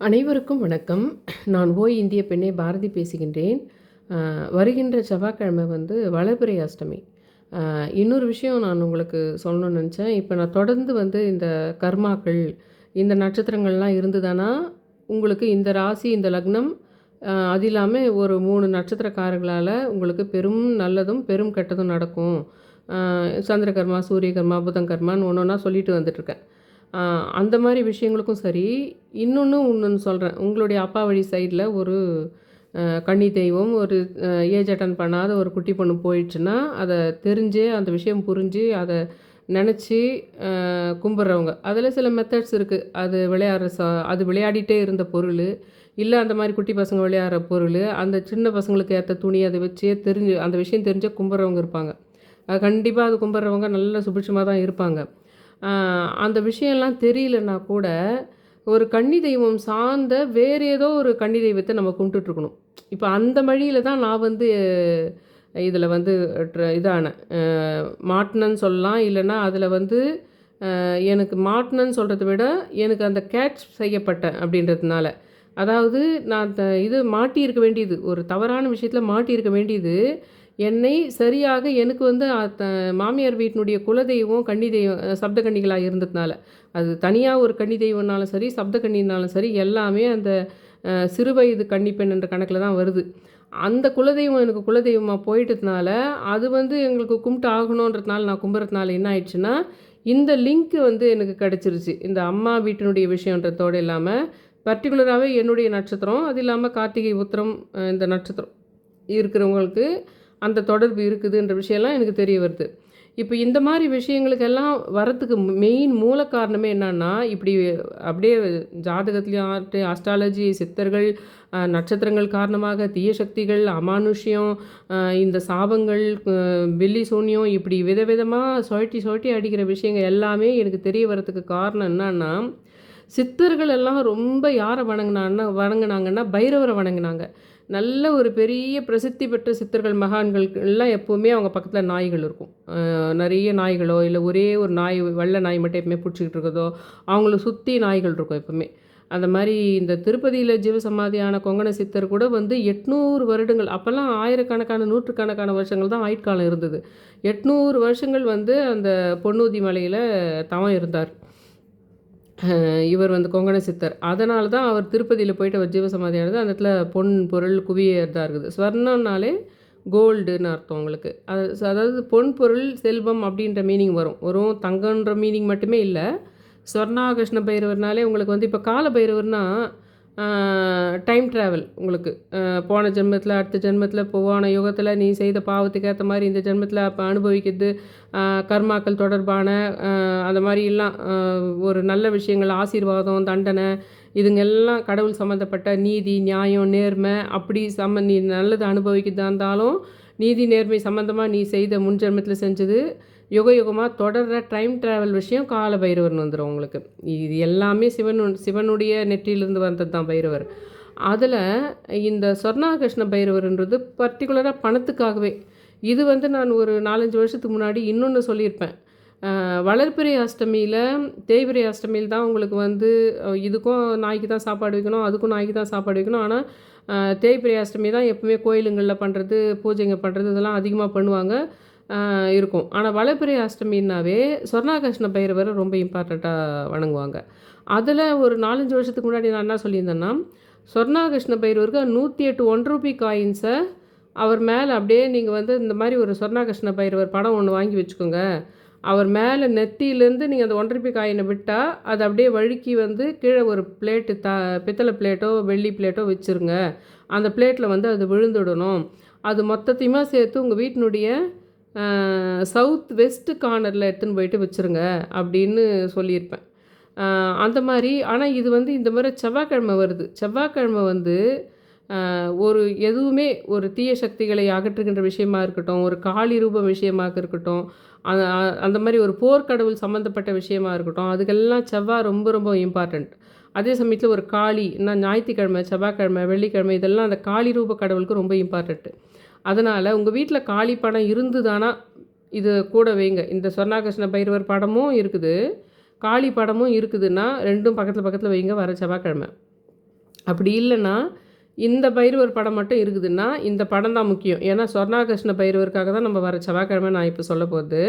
அனைவருக்கும் வணக்கம். நான் ஓய் இந்திய பெண்ணே பாரதி பேசுகின்றேன். வருகின்ற செவ்வாய்க்கிழமை வந்து வளர்பிறை அஷ்டமி. இன்னொரு விஷயம் நான் உங்களுக்கு சொல்லணும்னு நினச்சேன். இப்போ நான் தொடர்ந்து வந்து இந்த கர்மாக்கள் இந்த நட்சத்திரங்கள்லாம் இருந்ததுன்னா உங்களுக்கு இந்த ராசி இந்த லக்னம் அது இல்லாமல் ஒரு மூணு நட்சத்திரக்காரர்களால் உங்களுக்கு பெரும் நல்லதும் பெரும் கெட்டதும் நடக்கும். அஹ், சந்திரகர்மா சூரியகர்மா புதன்கர்மான்னு ஒன்று ஒன்றா சொல்லிட்டு வந்துட்டுருக்கேன் அந்த மாதிரி விஷயங்களுக்கும் சரி இன்னொன்று ஒன்று சொல்கிறேன் உங்களுடைய அப்பா வழி சைடில் ஒரு கன்னி தெய்வம் ஒரு ஏஜ் அட்டன் பண்ணாத ஒரு குட்டி பொண்ணு போயிடுச்சுன்னா அதை தெரிஞ்சு அந்த விஷயம் புரிஞ்சு அதை நினச்சி கும்பிட்றவங்க. அதில் சில மெத்தட்ஸ் இருக்குது அது விளையாடுற ச அது விளையாடிட்டே இருந்த பொருள் இல்லை அந்த மாதிரி குட்டி பசங்க விளையாடுற பொருள் அந்த சின்ன பசங்களுக்கு ஏற்ற துணி அதை வச்சே தெரிஞ்சு அந்த விஷயம் தெரிஞ்சே கும்பிட்றவங்க இருப்பாங்க. கண்டிப்பாக அது கும்பிட்றவங்க நல்ல சுபிட்சமாக தான் இருப்பாங்க. அந்த விஷயம்லாம் தெரியலன்னா கூட ஒரு கன்னி தெய்வம் சார்ந்த வேறு ஏதோ ஒரு கன்னி தெய்வத்தை நம்ம கும்பிட்டுட்ருக்கணும். இப்போ அந்த வழியில் தான் நான் வந்து இதில் வந்து ட்ர- இதான மாட்டினன்னு சொல்லலாம். இல்லைன்னா அதில் வந்து எனக்கு மாட்டினன்னு சொல்கிறத விட எனக்கு அந்த கேட்ச் செய்யப்பட்டேன் அப்படின்றதுனால. அதாவது நான் த இது மாட்டியிருக்க வேண்டியது ஒரு தவறான விஷயத்தில் மாட்டியிருக்க வேண்டியது என்னை சரியாக எனக்கு வந்து மாமியார் வீட்டினுடைய குலதெய்வம் கன்னி தெய்வம் சப்த கன்னிகளாக இருந்ததுனால. அது தனியாக ஒரு கன்னி தெய்வம்னாலும் சரி சப்த கன்னினாலும் சரி எல்லாமே அந்த சிறுவயது சிறு வயது கன்னி பெண் என்ற கணக்கில் தான் வருது. அந்த குலதெய்வம் எனக்கு குலதெய்வமாக போயிட்டதுனால அது வந்து எங்களுக்கு கும்பிட்டு ஆகணுன்றதுனால நான் கும்புறதுனால என்ன ஆயிடுச்சுன்னா இந்த லிங்க் வந்து எனக்கு கிடச்சிருச்சு. இந்த அம்மா வீட்டினுடைய விஷயன்றதோடு இல்லாமல் பர்டிகுலராகவே என்னுடைய நட்சத்திரம் அது இல்லாமல் கார்த்திகை உத்திரம் இந்த நட்சத்திரம் இருக்கிறவங்களுக்கு அந்த தொடர்பு இருக்குதுன்ற விஷயம்லாம் எனக்கு தெரிய வருது. இப்போ இந்த மாதிரி விஷயங்களுக்கெல்லாம் வரத்துக்கு மெயின் மூல காரணமே என்னன்னா இப்படி அப்படியே ஜாதகத்துலேயும் ஆகட்டும் அஸ்ட்ராலஜி சித்தர்கள் நட்சத்திரங்கள் காரணமாக தீய சக்திகள் அமானுஷ்யம் இந்த சாபங்கள் வெள்ளி சூன்யம் இப்படி விதவிதமாக சுழட்டி சுழட்டி அடிக்கிற விஷயங்கள் எல்லாமே எனக்கு தெரிய வரத்துக்கு காரணம் என்னன்னா சித்தர்கள் எல்லாம் ரொம்ப யாரை வணங்கினான்னா வணங்கினாங்கன்னா பைரவரை வணங்கினாங்க. நல்ல ஒரு பெரிய பிரசித்தி பெற்ற சித்தர்கள் மகான்கள் எல்லாம் எப்போவுமே அவங்க பக்கத்தில் நாய்கள் இருக்கும். நிறைய நாய்களோ இல்லை ஒரே ஒரு நாய் வெள்ளை நாய் மட்டும் எப்பவுமே பிடிச்சிக்கிட்டு இருக்கிறதோ அவங்கள சுற்றி நாய்கள் இருக்கும் எப்பவுமே. அந்த மாதிரி இந்த திருப்பதியில் ஜீவசமாதியான கொங்கண சித்தர் கூட வந்து எட்நூறு வருடங்கள் அப்போல்லாம் ஆயிரக்கணக்கான நூற்றுக்கணக்கான வருஷங்கள் தான் ஆயுட்காலம் இருந்தது. எட்நூறு வருஷங்கள் வந்து அந்த பொன்னூதி மலையில் தவம் இருந்தார். இவர் வந்து கொங்கண சித்தர். அதனால தான் அவர் திருப்பதியில் போயிட்டு அவர் ஜீவசமாதியானது அந்த இடத்துல பொன் பொருள் குவியதாக இருக்குது. ஸ்வர்ணம்னாலே கோல்டுன்னு அர்த்தம் உங்களுக்கு. அது அதாவது பொன் பொருள் செல்வம் அப்படின்ற மீனிங் வரும். வரும் தங்கன்ற மீனிங் மட்டுமே இல்லை. ஸ்வர்ணாகிருஷ்ண பைரவர்னாலே உங்களுக்கு வந்து இப்போ கால பைரவர்னா டைம் ட்ராவல் உங்களுக்கு. போன ஜென்மத்தில் அடுத்த ஜென்மத்தில் போன யுகத்தில் நீ செய்த பாவத்துக்கு ஏற்ற மாதிரி இந்த ஜென்மத்தில் அப்போ அனுபவிக்கிறது கர்மாக்கள் தொடர்பான அந்த மாதிரி எல்லாம் ஒரு நல்ல விஷயங்கள் ஆசீர்வாதம் தண்டனை இதுங்க எல்லாம் கடவுள் சம்மந்தப்பட்ட நீதி நியாயம் நேர்மை அப்படி சம்ம நீ நல்லது அனுபவிக்கிறதா இருந்தாலும் நீதி நேர்மை சம்மந்தமாக நீ செய்த முன் ஜென்மத்தில் செஞ்சது யுக யுகமாக தொடர்ற டைம் ட்ராவல் விஷயம் கால பைரவர்னு வந்துடும் உங்களுக்கு. இது எல்லாமே சிவனு சிவனுடைய நெற்றியிலிருந்து வந்தது தான் பைரவர். அதில் இந்த சொர்ணாகிருஷ்ண பைரவர்ன்றது பர்டிகுலராக பணத்துக்காகவே. இது வந்து நான் ஒரு நாலஞ்சு வருஷத்துக்கு முன்னாடி இன்னொன்று சொல்லியிருப்பேன். அஹ் வளர்பிறை அஷ்டமியில் தேய்பிறை அஷ்டமியில் தான் உங்களுக்கு வந்து இதுக்கும் நாய்க்கு தான் சாப்பாடு வைக்கணும் அதுக்கும் நாய்க்கு தான் சாப்பாடு வைக்கணும். ஆனால் தேய்பிறை அஷ்டமி தான் எப்பவுமே கோயிலுங்களில் பண்ணுறது பூஜைங்க பண்ணுறது இதெல்லாம் அதிகமாக பண்ணுவாங்க. இருக்கும். ஆனால் வளர்பிறை அஷ்டமின்னாவே சொர்ணாகிருஷ்ண பைரவரை ரொம்ப இம்பார்ட்டண்ட்டாக வணங்குவாங்க. அதில் ஒரு நாலஞ்சு வருஷத்துக்கு முன்னாடி நான் என்ன சொல்லியிருந்தேன்னா சொர்ணாகிருஷ்ண பைரவருக்கு நூற்றி எட்டு ஒன் ரூபி காயின்ஸை அவர் மேலே அப்படியே நீங்கள் வந்து இந்த மாதிரி ஒரு சொர்ணாகிருஷ்ண பைரவர் படம் ஒன்று வாங்கி வச்சுக்கோங்க. அவர் மேலே நெத்தியிலேருந்து நீங்கள் அந்த ஒன் ரூபி காயினை விட்டால் அது அப்படியே வழுக்கி வந்து கீழே ஒரு பிளேட்டு த பித்தளை பிளேட்டோ வெள்ளி பிளேட்டோ வச்சுருங்க. அந்த பிளேட்டில் வந்து அது விழுந்துடணும். அது மொத்தத்தையுமா சேர்த்து உங்கள் வீட்டினுடைய சவுத் வெஸ்ட் கார்னரில் எடுத்துன்னு போயிட்டு வச்சுருங்க அப்படின்னு சொல்லியிருப்பேன். அந்த மாதிரி ஆனால் இது வந்து இந்த மாதிரி செவ்வாய்க்கிழமை வருது. செவ்வாய்க்கிழமை வந்து ஒரு எதுவுமே ஒரு தீய சக்திகளை அகற்றுகின்ற விஷயமா இருக்கட்டும் ஒரு காளி ரூபம் விஷயமாக இருக்கட்டும் அந்த அந்த மாதிரி ஒரு போர்க்கடவுள் சம்மந்தப்பட்ட விஷயமா இருக்கட்டும் அதுக்கெல்லாம் செவ்வாய் ரொம்ப ரொம்ப இம்பார்ட்டண்ட் அதே சமயத்தில் ஒரு காளி நான் ஞாயிற்றுக்கிழமை செவ்வாய்க்கிழமை வெள்ளிக்கிழமை இதெல்லாம் அந்த காளி ரூப கடவுளுக்கு ரொம்ப இம்பார்ட்டண்ட்டு அதனால் உங்கள் வீட்டில் காளி படம் இருந்துதானா? இது கூட வைங்க. இந்த சொர்ணாகிருஷ்ண பைரவர் படமும் இருக்குது. காளி படமும் இருக்குதுன்னா ரெண்டும் பக்கத்தில் பக்கத்தில் வைங்க வர செவ்வாய்க்கிழமை. அப்படி இல்லைன்னா இந்த பைரவர் படம் மட்டும் இருக்குதுன்னா இந்த படம் தான் முக்கியம். ஏன்னா சொர்ணாகிருஷ்ண பைரவருக்காக தான் நம்ம வர செவ்வாய்க்கிழமை நான் இப்போ சொல்ல போகுது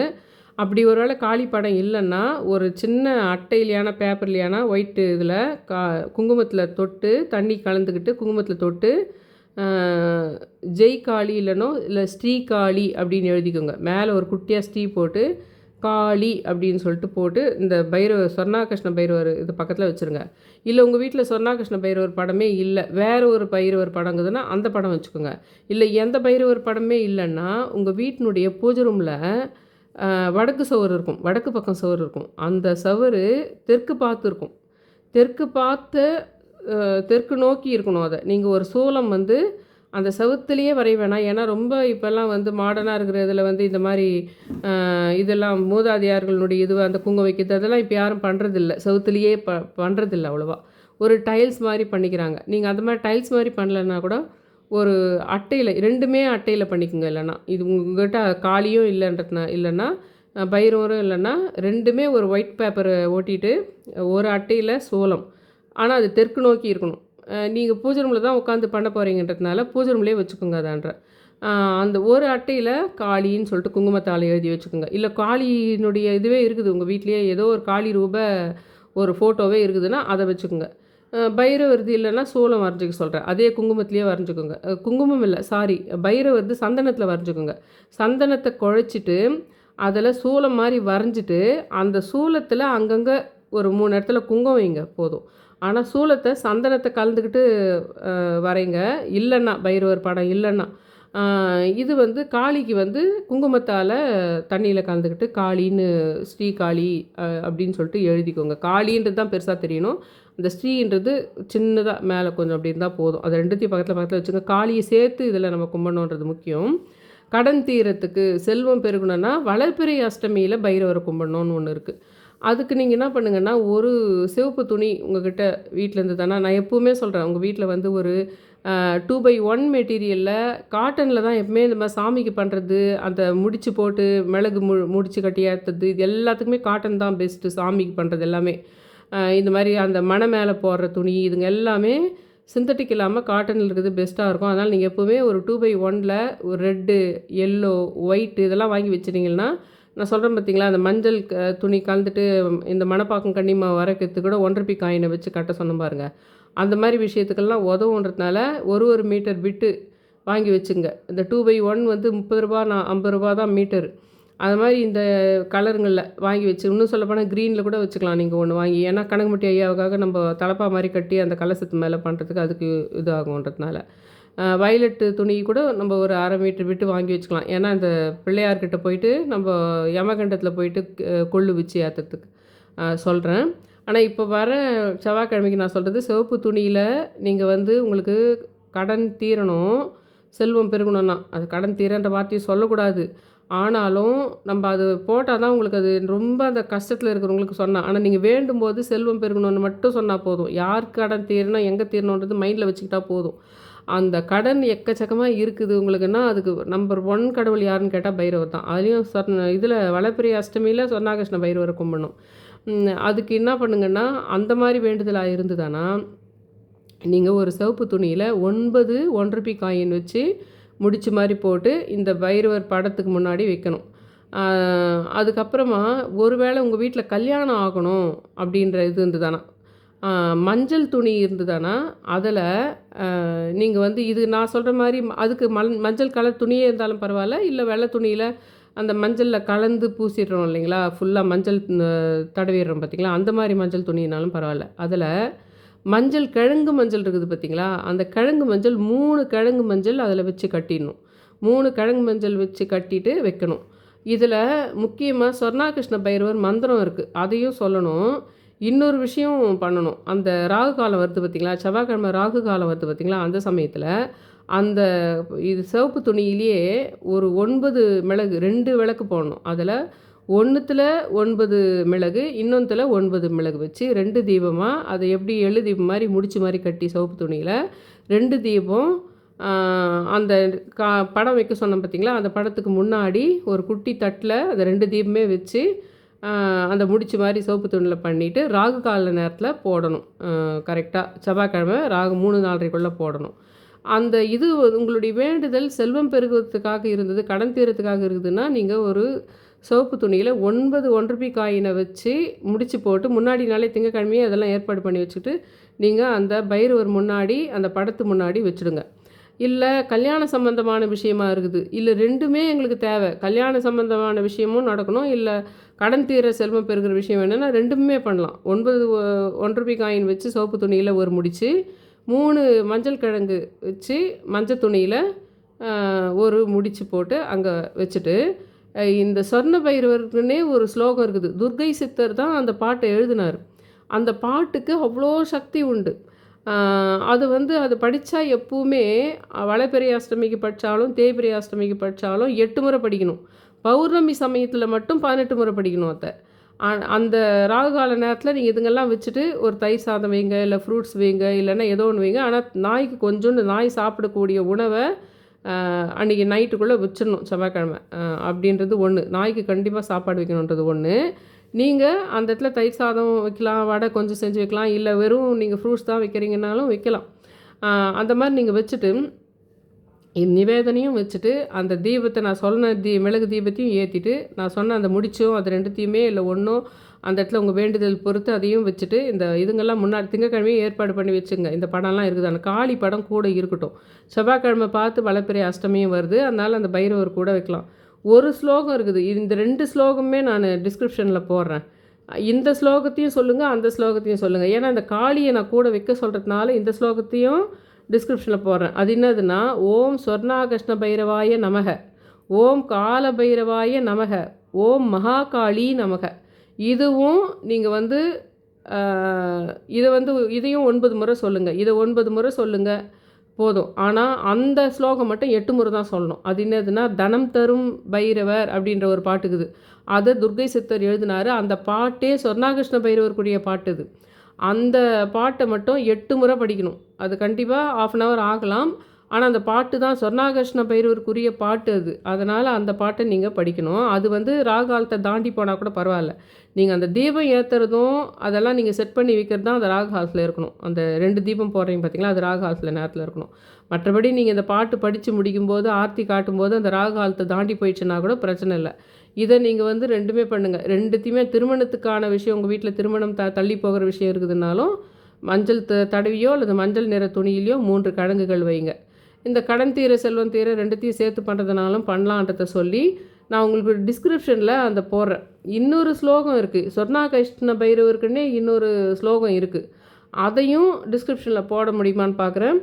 அப்படி ஒரு வேளை காளி படம் இல்லைன்னா ஒரு சின்ன அட்டையிலையான பேப்பர்லையான ஒயிட்டு இதில் கா குங்குமத்தில் தொட்டு தண்ணி கலந்துக்கிட்டு குங்குமத்தில் தொட்டு ஜெய் காளி இல்லைனோ இல்லை ஸ்ரீ காளி அப்படின்னு எழுதிக்கோங்க. மேலே ஒரு குட்டியாக ஸ்ரீ போட்டு காளி அப்படின்னு சொல்லிட்டு போட்டு இந்த பைரவர் சொர்ணாகிருஷ்ண பைரவர் இது பக்கத்தில் வச்சுருங்க. இல்லை உங்கள் வீட்டில் சொர்ணாகிருஷ்ண பைரவர் படமே இல்லை. வேறு ஒரு பைரவர் படங்குதுன்னா அந்த படம் வச்சுக்கோங்க. இல்லை எந்த பைரவர் படமே இல்லைன்னா உங்கள் வீட்டினுடைய பூஜை ரூமில் வடக்கு சவர் இருக்கும். வடக்கு பக்கம் சுவர் இருக்கும். அந்த சவர் தெற்கு பார்த்து இருக்கும். தெற்கு பார்த்து தெற்கு நோக்கி இருக்கணும் அதை. நீங்கள் ஒரு சூலம் வந்து அந்த செவுத்துலேயே வரைய வேணாம். ஏன்னா ரொம்ப இப்போல்லாம் வந்து மாடர்னாக இருக்கிற இதில் வந்து இந்த மாதிரி இதெல்லாம் மூதாதையார்களுடைய இது அந்த குங்கம் வைக்கிறது அதெல்லாம் இப்போ யாரும் பண்ணுறதில்ல செவுத்துலேயே ப பண்ணுறதில்ல அவ்வளோவா. ஒரு டைல்ஸ் மாதிரி பண்ணிக்கிறாங்க. நீங்கள் அந்த மாதிரி டைல்ஸ் மாதிரி பண்ணலைன்னா கூட ஒரு அட்டையில் ரெண்டுமே அட்டையில் பண்ணிக்கோங்க இல்லைன்னா. இது உங்ககிட்ட காலியும் இல்லைன்றதுனா இல்லைன்னா பயிரோரும் இல்லைன்னா ரெண்டுமே ஒரு ஒயிட் பேப்பரை ஓட்டிட்டு ஒரு அட்டையில் சோளம். ஆனால் அது தெற்கு நோக்கி இருக்கணும். நீங்கள் பூஜை ரூமில் தான் உட்காந்து பண்ண போகிறீங்கன்றதுனால பூஜை ரூம்லேயே வச்சுக்கோங்க அதான்ற அந்த ஒரு அட்டையில் காளின்னு சொல்லிட்டு குங்குமத்தால் எழுதி வச்சுக்கோங்க. இல்லை காளியினுடைய இதுவே இருக்குது. உங்கள் வீட்லேயே ஏதோ ஒரு காளி ரூப ஒரு ஃபோட்டோவே இருக்குதுன்னா அதை வச்சுக்கோங்க. பைரவர்தி இல்லைன்னா சோளம் வரைஞ்சிக்க சொல்கிறேன் அதே குங்குமத்திலே வரைஞ்சிக்கோங்க. குங்குமம் இல்லை சாரி பைரவர்தி சந்தனத்தில் வரைஞ்சிக்கோங்க. சந்தனத்தை குழைச்சிட்டு அதில் சூளம் மாதிரி வரைஞ்சிட்டு அந்த சூலத்தில் அங்கங்கே ஒரு மூணு இடத்துல குங்குமம் வைங்க போதும். ஆனால் சூலத்தை சந்தனத்தை கலந்துக்கிட்டு வரைங்க. இல்லைன்னா பைரவர் படம் இல்லைன்னா. இது வந்து காளிக்கு வந்து குங்குமத்தால் தண்ணியில் கலந்துக்கிட்டு காளின்னு ஸ்ரீ காளி அப்படின்னு சொல்லிட்டு எழுதிக்கோங்க. காளின்றது தான் பெருசாக தெரியணும். அந்த ஸ்ரீன்றது சின்னதாக மேலே கொஞ்சம் அப்படி இருந்தால் போதும். அது ரெண்டுத்தையும் பக்கத்தில் பக்கத்தில் வச்சுங்க. காளியை சேர்த்து இதில் நம்ம கும்பிடணுன்றது முக்கியம். கடன் தீரத்துக்கு செல்வம் பெருகணும்னா வளர்பிறை அஷ்டமியில் பைரவரை கும்பிடணும்னு ஒன்று இருக்குது அதுக்கு நீங்கள் என்ன பண்ணுங்கன்னா ஒரு சிவப்பு துணி உங்ககிட்ட வீட்டிலேருந்து தானே நான் எப்பவுமே சொல்கிறேன் உங்கள் வீட்டில் வந்து ஒரு டூ பை ஒன் மெட்டீரியலில் காட்டனில் தான் எப்பவுமே இந்த மாதிரி சாமிக்கு பண்ணுறது அந்த முடிச்சு போட்டு மிளகு மு முடிச்சு கட்டி ஏற்றுறது இது எல்லாத்துக்குமே காட்டன் தான் பெஸ்ட்டு சாமிக்கு பண்ணுறது எல்லாமே. இந்த மாதிரி அந்த மனை மேலே போடுற துணி இதுங்க எல்லாமே சிந்தட்டிக் இல்லாமல் காட்டனில் இருக்கிறது பெஸ்ட்டாக இருக்கும். அதனால் நீங்கள் எப்போவுமே ஒரு டூ பை ஒனில் ஒரு ரெட்டு எல்லோ ஒயிட்டு இதெல்லாம் வாங்கி வச்சிட்டிங்கன்னா நான் சொல்கிறேன் பார்த்தீங்களா அந்த மஞ்சள் துணி கலந்துட்டு இந்த மணப்பாக்கம் கன்னிமா வரைக்கிறதுக்கு கூட ஒன்றரை காயினை வச்சு கட்ட சொன்ன பாருங்க. அந்த மாதிரி விஷயத்துக்கெல்லாம் உதவுன்றதுனால ஒரு ஒரு மீட்டர் விட்டு வாங்கி வச்சுங்க. இந்த டூ பை ஒன் வந்து முப்பது ரூபா நான் ஐம்பது ரூபா தான் மீட்டர். அது மாதிரி இந்த கலருங்களில் வாங்கி வச்சு இன்னும் சொல்லப்போனால் க்ரீனில் கூட வச்சுக்கலாம் நீங்கள் ஒன்று வாங்கி. ஏன்னா முட்டி ஐயாவுக்காக நம்ம தலப்பா மாதிரி கட்டி அந்த கலசத்து மேலே பண்ணுறதுக்கு அதுக்கு இது ஆகுன்றதுனால. வயலட்டு துணி கூட நம்ம ஒரு அரை மீட்டர் விட்டு வாங்கி வச்சுக்கலாம். ஏன்னா அந்த பிள்ளையார்கிட்ட போயிட்டு நம்ம யமகண்டத்தில் போயிட்டு கொள்ளு வச்சு ஏற்றுறதுக்கு சொல்கிறேன் ஆனால் இப்போ வர செவ்வாய்க்கிழமைக்கு நான் சொல்கிறது சிவப்பு துணியில் நீங்கள் வந்து உங்களுக்கு கடன் தீரணும். செல்வம் பெருகணும்னா அது கடன் தீரன்ற வார்த்தையை சொல்லக்கூடாது. ஆனாலும் நம்ம அது போட்டால் தான் உங்களுக்கு அது ரொம்ப அந்த கஷ்டத்தில் இருக்கிறவங்களுக்கு சொன்னால் ஆனால் நீங்கள் வேண்டும் போது செல்வம் பெருகணும்னு மட்டும் சொன்னால் போதும். யார் கடன் தீரணும் எங்கே தீரணுன்றது மைண்டில் வச்சுக்கிட்டா போதும். அந்த கடன் எக்கச்சக்கமாக இருக்குது. உங்களுக்குன்னா அதுக்கு நம்பர் ஒன் கடவுள் யாருன்னு கேட்டால் பைரவர் தான். அதுலேயும் சொன்ன இதில் வளப்பிரிய அஷ்டமியில் சொர்ணாகிருஷ்ண பைரவரை கும்பிடணும். அதுக்கு என்ன பண்ணுங்கன்னா அந்த மாதிரி வேண்டுதலாக இருந்ததுன்னா நீங்கள் ஒரு சிவப்பு துணியில் ஒன்பது ஒன்றரை காயின் வச்சு முடிச்சு மாதிரி போட்டு இந்த பைரவர் படத்துக்கு முன்னாடி வைக்கணும். அதுக்கப்புறமா ஒருவேளை உங்கள் வீட்டில் கல்யாணம் ஆகணும் அப்படின்ற இது இருந்ததுதானா மஞ்சள் துணி இருந்ததுன்னா அதில் நீங்கள் வந்து இது நான் சொல்கிற மாதிரி அதுக்கு மண் மஞ்சள் கலர் துணியே இருந்தாலும் பரவாயில்ல இல்லை வெள்ளை துணியில் அந்த மஞ்சளில் கலந்து பூசிடுறோம் இல்லைங்களா? ஃபுல்லாக மஞ்சள் தடவிடுறோம் பார்த்தீங்களா அந்த மாதிரி மஞ்சள் துணினாலும் பரவாயில்ல. அதில் மஞ்சள் கிழங்கு மஞ்சள் இருக்குது பார்த்தீங்களா அந்த கிழங்கு மஞ்சள் மூணு கிழங்கு மஞ்சள் அதில் வச்சு கட்டிடணும். மூணு கிழங்கு மஞ்சள் வச்சு கட்டிட்டு வைக்கணும். இதில் முக்கியமாக சொர்ணாகிருஷ்ண பைரவர் மந்திரம் இருக்குது அதையும் சொல்லணும். இன்னொரு விஷயம் பண்ணணும். அந்த ராகு காலம் வருது பார்த்தீங்களா செவ்வாய்க்கிழமை ராகு காலம் வருது பார்த்தீங்களா அந்த சமயத்தில் அந்த இது சிவப்பு துணியிலேயே ஒரு ஒன்பது மிளகு ரெண்டு விளக்கு போடணும். அதில் ஒன்றுத்தில் ஒன்பது மிளகு இன்னொன்றுல ஒன்பது மிளகு வச்சு ரெண்டு தீபமாக அதை எப்படி எழு தீபம் மாதிரி முடிச்சு மாதிரி கட்டி சிவப்பு துணியில் ரெண்டு தீபம் அந்த கா படம் வைக்க சொன்னோம் பார்த்திங்களா அந்த படத்துக்கு முன்னாடி ஒரு குட்டி தட்டில் அந்த ரெண்டு தீபமே வச்சு அந்த முடிச்சு மாதிரி சோப்பு துணியில் பண்ணிவிட்டு ராகு கால நேரத்தில் போடணும். கரெக்டாக செவ்வாய்க்கிழமை ராகு மூணு நாலரைக்குள்ளே போடணும். அந்த இது உங்களுடைய வேண்டுதல் செல்வம் பெருகுவதற்காக இருந்தது கடன் தீரத்துக்காக இருக்குதுன்னா நீங்கள் ஒரு சோப்பு துணியில் ஒன்பது ஒன்றரை காயினை வச்சு முடிச்சு போட்டு முன்னாடி நாளே திங்கக்கிழமையே அதெல்லாம் ஏற்பாடு பண்ணி வச்சுட்டு நீங்கள் அந்த பைரவர் முன்னாடி அந்த படத்து முன்னாடி வச்சுடுங்க. இல்லை கல்யாண சம்மந்தமான விஷயமா இருக்குது. இல்லை ரெண்டுமே எங்களுக்கு தேவை. கல்யாண சம்மந்தமான விஷயமும் நடக்கணும். இல்லை கடன் தீர செல்வம் பெறுகிற விஷயம் என்னென்னா ரெண்டுமே பண்ணலாம். ஒன்பது ஒன்றரை காயின் வச்சு சோப்பு துணியில் ஒரு முடிச்சு மூணு மஞ்சள் கிழங்கு வச்சு மஞ்சள் துணியில் ஒரு முடிச்சு போட்டு அங்கே வச்சுட்டு இந்த சொர்ண பைரவருக்குன்னே ஒரு ஸ்லோகம் இருக்குது. துர்கை சித்தர் தான் அந்த பாட்டை எழுதினார். அந்த பாட்டுக்கு அவ்வளோ சக்தி உண்டு. அது வந்து அது படித்தா எப்பவுமே வளப்பெரிய அஷ்டமிக்கு படித்தாலும் தேய்பிரிய அஷ்டமிக்கு படித்தாலும் எட்டு முறை படிக்கணும். பௌர்ணமி சமயத்தில் மட்டும் பதினெட்டு முறை படிக்கணும் அதை அந்த ராகு கால நேரத்தில் நீங்கள் இதுங்கெல்லாம் வச்சுட்டு ஒரு தயிர் சாதம் வைங்க இல்லை ஃப்ரூட்ஸ் வைங்க இல்லைன்னா ஏதோ ஒன்று வைங்க. ஆனால் நாய்க்கு கொஞ்சோண்டு நாய் சாப்பிடக்கூடிய உணவை அன்றைக்கி நைட்டுக்குள்ளே வச்சிடணும் செவ்வாய்க்கிழமை. அப்படின்றது ஒன்று நாய்க்கு கண்டிப்பாக சாப்பாடு வைக்கணுன்றது ஒன்று நீங்கள் அந்த இடத்துல தயிர் சாதம் வைக்கலாம் வடை கொஞ்சம் செஞ்சு வைக்கலாம் இல்லை வெறும் நீங்கள் ஃப்ரூட்ஸ் தான் வைக்கிறீங்கனாலும் வைக்கலாம். அந்த மாதிரி நீங்கள் வச்சுட்டு நிவேதனையும் வச்சுட்டு அந்த தீபத்தை நான் சொன்ன தீ மிளகு தீபத்தையும் ஏற்றிட்டு நான் சொன்ன அந்த முடிச்சும் அது ரெண்டுத்தையுமே இல்லை ஒன்றும் அந்த இடத்துல உங்கள் வேண்டுதல் பொறுத்து அதையும் வச்சுட்டு இந்த இதுங்கெல்லாம் முன்னாடி திங்கக்கிழமையும் ஏற்பாடு பண்ணி வச்சுங்க. இந்த படம்லாம் இருக்குது. அந்த காளி படம் கூட இருக்கட்டும். செவ்வாய்க்கிழமை பார்த்து வளப்பெரிய அஷ்டமியும் வருது. அதனால் அந்த பைரவர் கூட வைக்கலாம். ஒரு ஸ்லோகம் இருக்குது. இந்த ரெண்டு ஸ்லோகமே நான் டிஸ்கிரிப்ஷனில் போடுறேன். இந்த ஸ்லோகத்தையும் சொல்லுங்கள் அந்த ஸ்லோகத்தையும் சொல்லுங்கள் ஏன்னா இந்த காளியை நான் கூட வைக்க சொல்கிறதுனால இந்த ஸ்லோகத்தையும் டிஸ்கிரிப்ஷனில் போடுறேன். அது என்னதுன்னா ஓம் சொர்ணாகிருஷ்ண பைரவாய நமக. ஓம் கால பைரவாய நமக. ஓம் மகாகாளி நமக. இதுவும் நீங்கள் வந்து இதை வந்து இதையும் ஒன்பது முறை சொல்லுங்கள் இதை ஒன்பது முறை சொல்லுங்கள் போதும். ஆனால் அந்த ஸ்லோகம் மட்டும் எட்டு முறை தான் சொல்லணும். அது என்னதுன்னா தனம் தரும் பைரவர் அப்படின்ற ஒரு பாட்டுக்குது. அதை துர்கை சித்தர் எழுதினார். அந்த பாட்டே சொர்ணாகிருஷ்ண பைரவருக்குரிய பாட்டு இது. அந்த பாட்டை மட்டும் எட்டு முறை படிக்கணும். அது கண்டிப்பாக ஆஃப் அன் ஹவர் ஆகலாம். ஆனால் அந்த பாட்டு தான் சொர்ணாகர்ஷ்ண பைரவருக்குரிய பாட்டு அது. அதனால் அந்த பாட்டை நீங்கள் படிக்கணும். அது வந்து ராகாலத்தை தாண்டி போனால் கூட பரவாயில்ல. நீங்கள் அந்த தீபம் ஏற்றுறதும் அதெல்லாம் நீங்கள் செட் பண்ணி வைக்கிறது தான் அந்த ராகாலத்தில் இருக்கணும். அந்த ரெண்டு தீபம் போடுறீங்க பார்த்தீங்களா அது ராகாலத்தில் நேரத்தில் இருக்கணும். மற்றபடி நீங்கள் இந்த பாட்டு படித்து முடிக்கும்போது ஆர்த்தி காட்டும்போது அந்த ராகாலத்தை தாண்டி போயிடுச்சுன்னா கூட பிரச்சனை இல்லை. இதை நீங்கள் வந்து ரெண்டுமே பண்ணுங்கள் ரெண்டுத்தையுமே திருமணத்துக்கான விஷயம் உங்கள் வீட்டில் திருமணம் த தள்ளி போகிற விஷயம் இருக்குதுனாலும் மஞ்சள் த தடவியோ அல்லது மஞ்சள் நிற துணியிலையோ மூன்று கிழங்குகள் வைங்க. இந்த கடன் தீர செல்வம் தீர ரெண்டுத்தையும் சேர்த்து பண்ணுறதுனாலும் பண்ணலான்றத சொல்லி நான் உங்களுக்கு டிஸ்கிரிப்ஷனில் அந்த போடுறேன். இன்னொரு ஸ்லோகம் இருக்குது சொர்ணா கிருஷ்ண பைரவருக்குன்னே இன்னொரு ஸ்லோகம் இருக்குது அதையும் டிஸ்கிரிப்ஷனில் போட முடியுமான்னு பார்க்குறேன்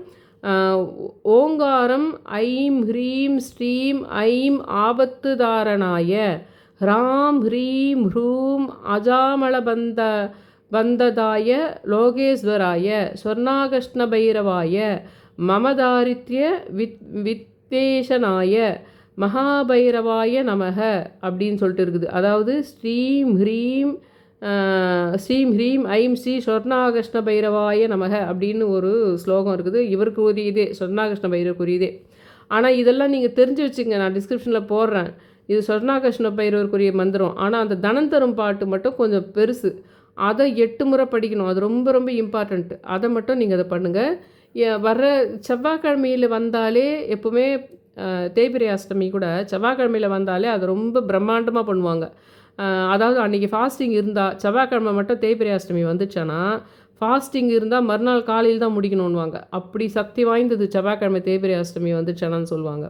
ஓங்காரம் ஐம் ஹ்ரீம் ஸ்ரீம் ஐம் ஆபத்துதாரணாய ஹ்ராம் ஹ்ரீம் ஹ்ரூம் அஜாமளபந்த பந்ததாய லோகேஸ்வராய சொர்ணாகிருஷ்ண பைரவாய மமதாரித்ய வித் வித்தேஷனாய மகாபைரவாய நமக அப்படின்னு சொல்லிட்டு இருக்குது. அதாவது ஸ்ரீம் ஹ்ரீம் ஸ்ரீம் ஹ்ரீம் ஐம் ஸ்ரீ சொர்ணாகிருஷ்ண பைரவாய நமக அப்படின்னு ஒரு ஸ்லோகம் இருக்குது. இவருக்கு உரியதே சொர்ணாகிருஷ்ண பைரவருக்குரியதே. ஆனால் இதெல்லாம் நீங்கள் தெரிஞ்சு வச்சுங்க நான் டிஸ்கிரிப்ஷனில் போடுறேன். இது சொர்ணாகிருஷ்ண பைரவருக்குரிய மந்திரம். ஆனால் அந்த தனம் தரும் பாட்டு மட்டும் கொஞ்சம் பெருசு. அதை எட்டு முறை படிக்கணும். அது ரொம்ப ரொம்ப இம்பார்ட்டண்ட்டு அதை மட்டும் நீங்கள் அதை பண்ணுங்கள் வர்ற செவ்வாய்க்கிழமையில் வந்தாலே எப்போவுமே தேய்பிரை அஷ்டமி கூட செவ்வாய்க்கிழமையில் வந்தாலே அது ரொம்ப பிரம்மாண்டமாக பண்ணுவாங்க. அதாவது அன்றைக்கி ஃபாஸ்டிங் இருந்தால் செவ்வாய்க்கிழமை மட்டும் தேய்பிரை அஷ்டமி வந்துச்சேன்னா ஃபாஸ்டிங் இருந்தால் மறுநாள் காலையில் தான் முடிக்கணும்னுவாங்க. அப்படி சக்தி வாய்ந்தது செவ்வாய்க்கிழமை தேய்பிரை அஷ்டமி வந்துச்சேனான்னு சொல்லுவாங்க.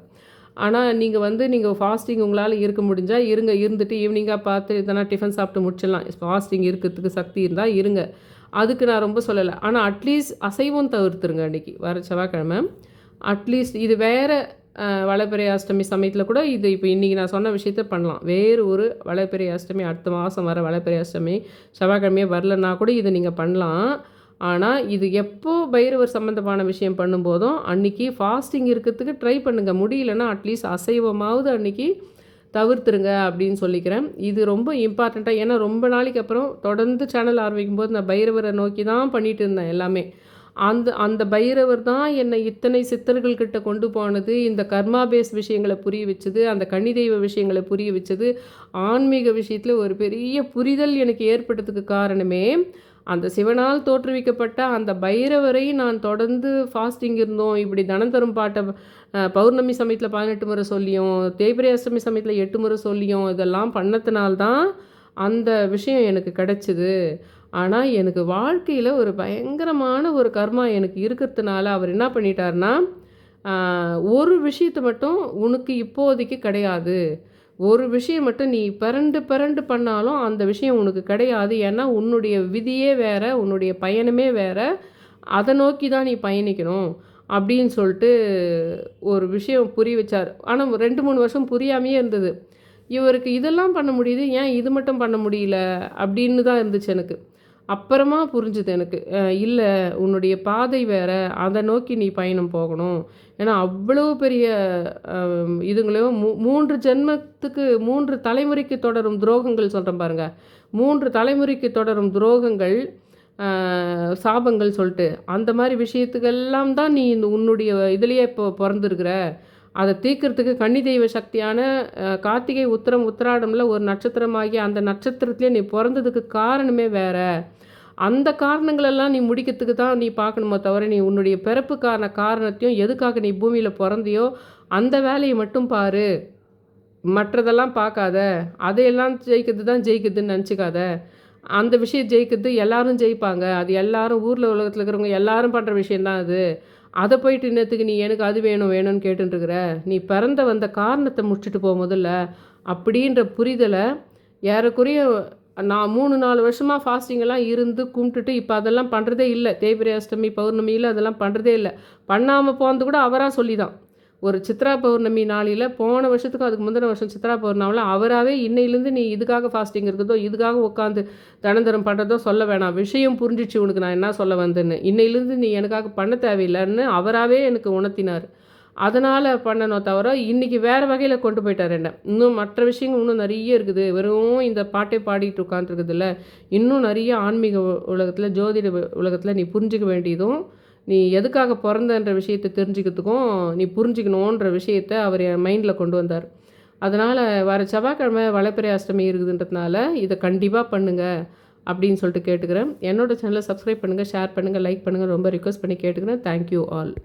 ஆனால் நீங்கள் வந்து நீங்கள் ஃபாஸ்டிங் உங்களால் இருக்க முடிஞ்சால் இருங்க. இருந்துட்டு ஈவினிங்காக பார்த்து எதனா டிஃபன் சாப்பிட்டு முடிச்சிடலாம். ஃபாஸ்டிங் இருக்கிறதுக்கு சக்தி இருந்தால் இருங்க. அதுக்கு நான் ரொம்ப சொல்லலை. ஆனால் அட்லீஸ்ட் அசைவம் தவிர்த்துருங்க அன்றைக்கி வர செவ்வாய்க்கிழமை. அட்லீஸ்ட் இது வேறு வளப்பெரிய அஷ்டமி சமயத்தில் கூட இது இப்போ இன்றைக்கி நான் சொன்ன விஷயத்த பண்ணலாம். வேறு ஒரு வளப்பெரிய அஷ்டமி அடுத்த மாதம் வர வளப்பெரிய அஷ்டமி செவ்வாய்க்கிழமையே வரலன்னா கூட இதை நீங்கள் பண்ணலாம். ஆனால் இது எப்போ பைரவர் சம்மந்தமான விஷயம் பண்ணும்போதும் அன்றைக்கி ஃபாஸ்டிங் இருக்கிறதுக்கு ட்ரை பண்ணுங்கள் முடியலன்னா அட்லீஸ்ட் அசைவமாவது அன்றைக்கி தவிர்த்துருங்க அப்படின்னு சொல்லிக்கிறேன். இது ரொம்ப இம்பார்ட்டண்ட்டாக ஏன்னா ரொம்ப நாளைக்கு அப்புறம் தொடர்ந்து சேனல் ஆரம்பிக்கும் போது நான் பைரவரை நோக்கி தான் பண்ணிகிட்டு இருந்தேன் எல்லாமே. அந்த அந்த பைரவர் தான் என்னை இத்தனை சித்தர்கள் கிட்ட கொண்டு போனது இந்த கர்மா பேஸ் விஷயங்களை புரிய வச்சது அந்த கன்னி தெய்வ விஷயங்களை புரிய வச்சது ஆன்மீக விஷயத்தில் ஒரு பெரிய புரிதல் எனக்கு ஏற்பட்டதுக்கு காரணமே அந்த சிவனால் தோற்றுவிக்கப்பட்ட அந்த பைரவரை நான் தொடர்ந்து ஃபாஸ்டிங் இருந்தோம். இப்படி தனம் தரும் பாட்டை பௌர்ணமி சமயத்தில் பதினெட்டு முறை சொல்லியும் தேய்பிரை அஷ்டமி சமயத்தில் எட்டு முறை சொல்லியும் இதெல்லாம் பண்ணத்தினால்தான் அந்த விஷயம் எனக்கு கிடச்சிது. ஆனால் எனக்கு வாழ்க்கையில் ஒரு பயங்கரமான ஒரு கர்மா எனக்கு இருக்கிறதுனால அவர் என்ன பண்ணிட்டார்னா ஒரு விஷயத்தை மட்டும் உனக்கு இப்போதைக்கு கிடையாது. ஒரு விஷயம் மட்டும் நீ பிறண்டு பிறண்டு பண்ணாலும் அந்த விஷயம் உனக்கு கிடையாது. ஏன்னா உன்னுடைய விதியே வேறு உன்னுடைய பயணமே வேறு. அதை நோக்கி தான் நீ பயணிக்கணும் அப்படின்னு சொல்லிட்டு ஒரு விஷயம் புரிய வச்சார். ஆனால் ரெண்டு மூணு வருஷம் புரியாமையே இருந்தது. இவருக்கு இதெல்லாம் பண்ண முடியுது ஏன் இது மட்டும் பண்ண முடியல? அப்படின்னு தான் இருந்துச்சு எனக்கு. அப்புறமா புரிஞ்சுது எனக்கு. இல்லை உன்னுடைய பாதை வேறு அதை நோக்கி நீ பயணம் போகணும். ஏன்னா அவ்வளோ பெரிய இதுங்களையும் மூ மூன்று ஜென்மத்துக்கு மூன்று தலைமுறைக்கு தொடரும் துரோகங்கள் சொல்கிறேன் பாருங்கள் மூன்று தலைமுறைக்கு தொடரும் துரோகங்கள் சாபங்கள் சொல்லிட்டு அந்த மாதிரி விஷயத்துக்கெல்லாம் தான் நீ இந்த உன்னுடைய இதுலேயே இப்போ பிறந்திருக்கிற. அதை தீர்க்கறதுக்கு கன்னி தெய்வ சக்தியான கார்த்திகை உத்தரம் உத்திராடமில் ஒரு நட்சத்திரமாகி அந்த நட்சத்திரத்துலேயே நீ பிறந்ததுக்கு காரணமே வேறு. அந்த காரணங்களெல்லாம் நீ முடிக்கிறதுக்கு தான் நீ பார்க்கணுமோ தவிர நீ உன்னுடைய பிறப்புக்கான காரணத்தையும் எதுக்காக நீ பூமியில் பிறந்தியோ அந்த வேலையை மட்டும் பாரு. மற்றதெல்லாம் பார்க்காத. அதையெல்லாம் ஜெயிக்கிறது தான் ஜெயிக்குதுன்னு நினச்சிக்காத. அந்த விஷயம் ஜெயிக்கிறது எல்லாரும் ஜெயிப்பாங்க. அது எல்லாரும் ஊரில் உலகத்தில் இருக்கிறவங்க எல்லாரும் பண்ணுற விஷயந்தான் அது. அதை போயிட்டு இன்னத்துக்கு நீ எனக்கு அது வேணும் வேணும்னு கேட்டுருக்குற நீ பிறந்த வந்த காரணத்தை முடிச்சுட்டு போக முதல்ல. அப்படின்ற புரிதலை ஏறக்குறைய நான் மூணு நாலு வருஷமாக ஃபாஸ்டிங்கெல்லாம் இருந்து கும்பிட்டுட்டு இப்போ அதெல்லாம் பண்ணுறதே இல்லை. தேய்பிரி அஷ்டமி பௌர்ணமியில் அதெல்லாம் பண்ணுறதே இல்லை. பண்ணாமல் போனது கூட அவராக சொல்லி தான் ஒரு சித்ரா பௌர்ணமி நாளில் போன வருஷத்துக்கும் அதுக்கு முந்தின வருஷம் சித்ரா பௌர்ணமியில் அவராகவே இன்னையிலேருந்து நீ இதுக்காக ஃபாஸ்டிங் இருக்கிறதோ இதுக்காக உட்காந்து தனந்தரம் பண்ணுறதோ சொல்ல வேணாம். விஷயம் புரிஞ்சிச்சு உனக்கு நான் என்ன சொல்ல வந்தேன்னு. இன்னையிலேருந்து நீ எனக்காக பண்ண தேவையில்லைன்னு அவராகவே எனக்கு உணர்த்தினார். அதனால் பண்ணணும் தவிர இன்றைக்கி வேறு வகையில் கொண்டு போயிட்டார் என்ன. இன்னும் மற்ற விஷயங்கள் இன்னும் நிறைய இருக்குது. வெறும் இந்த பாட்டை பாடிட்டு உட்காந்துருக்குதுல்ல இன்னும் நிறைய ஆன்மீக உலகத்தில் ஜோதிட உலகத்தில் நீ புரிஞ்சிக்க வேண்டியதும் நீ எதுக்காக பிறந்தன்ற விஷயத்தை தெரிஞ்சுக்கிறதுக்கும் நீ புரிஞ்சுக்கணுன்ற விஷயத்தை அவர் என் மைண்டில் கொண்டு வந்தார். அதனால் வர செவ்வாய்க்கிழமை வளப்பிரை அஷ்டமி இருக்குதுன்றதுனால இதை கண்டிப்பாக பண்ணுங்கள் அப்படின்னு சொல்லிட்டு கேட்டுக்கிறேன். என்னோடய சேனலை சப்ஸ்கிரைப் பண்ணுங்கள் ஷேர் பண்ணுங்கள் லைக் பண்ணுங்கள் ரொம்ப ரிக்வஸ்ட் பண்ணி கேட்டுக்கிறேன். Thank you all